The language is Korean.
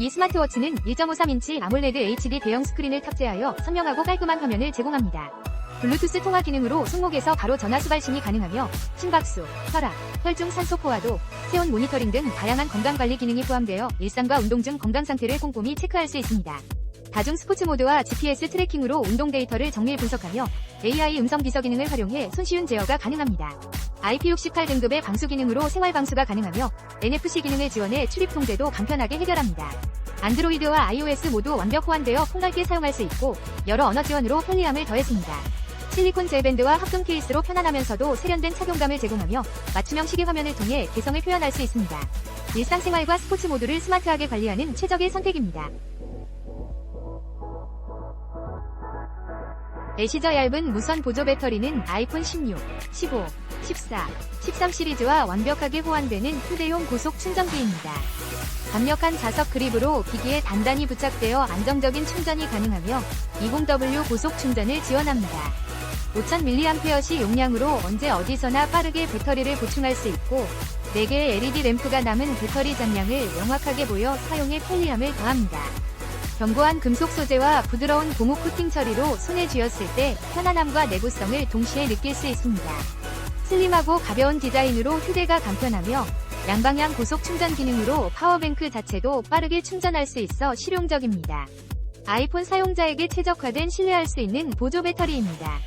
이 스마트워치는 1.53인치 아몰레드 HD 대형 스크린을 탑재하여 선명하고 깔끔한 화면을 제공합니다. 블루투스 통화 기능으로 손목에서 바로 전화 수발신이 가능하며 심박수, 혈압, 혈중 산소 포화도, 체온 모니터링 등 다양한 건강관리 기능이 포함되어 일상과 운동 중 건강 상태를 꼼꼼히 체크할 수 있습니다. 다중 스포츠 모드와 GPS 트래킹으로 운동 데이터를 정밀 분석하며 AI 음성 비서 기능을 활용해 손쉬운 제어가 가능합니다. IP68 등급의 방수 기능으로 생활 방수가 가능하며 NFC 기능을 지원해 출입 통제도 간편하게 해결합니다. 안드로이드와 iOS 모두 완벽 호환되어 폭넓게 사용할 수 있고 여러 언어 지원으로 편리함을 더했습니다. 실리콘 젤밴드와 합금 케이스로 편안하면서도 세련된 착용감을 제공하며 맞춤형 시계 화면을 통해 개성을 표현할 수 있습니다. 일상생활과 스포츠 모두를 스마트하게 관리하는 최적의 선택입니다. 애시저 얇은 무선 보조 배터리는 아이폰 16, 15, 14, 13 시리즈와 완벽하게 호환되는 휴대용 고속 충전기입니다. 강력한 자석 그립으로 기기에 단단히 부착되어 안정적인 충전이 가능하며 20W 고속 충전을 지원합니다. 5000mAh 용량으로 언제 어디서나 빠르게 배터리를 보충할 수 있고 4개의 LED 램프가 남은 배터리 잔량을 명확하게 보여 사용에 편리함을 더합니다. 견고한 금속 소재와 부드러운 고무 코팅 처리로 손에 쥐었을 때 편안함과 내구성을 동시에 느낄 수 있습니다. 슬림하고 가벼운 디자인으로 휴대가 간편하며 양방향 고속 충전 기능으로 파워뱅크 자체도 빠르게 충전할 수 있어 실용적입니다. 아이폰 사용자에게 최적화된 신뢰할 수 있는 보조 배터리입니다.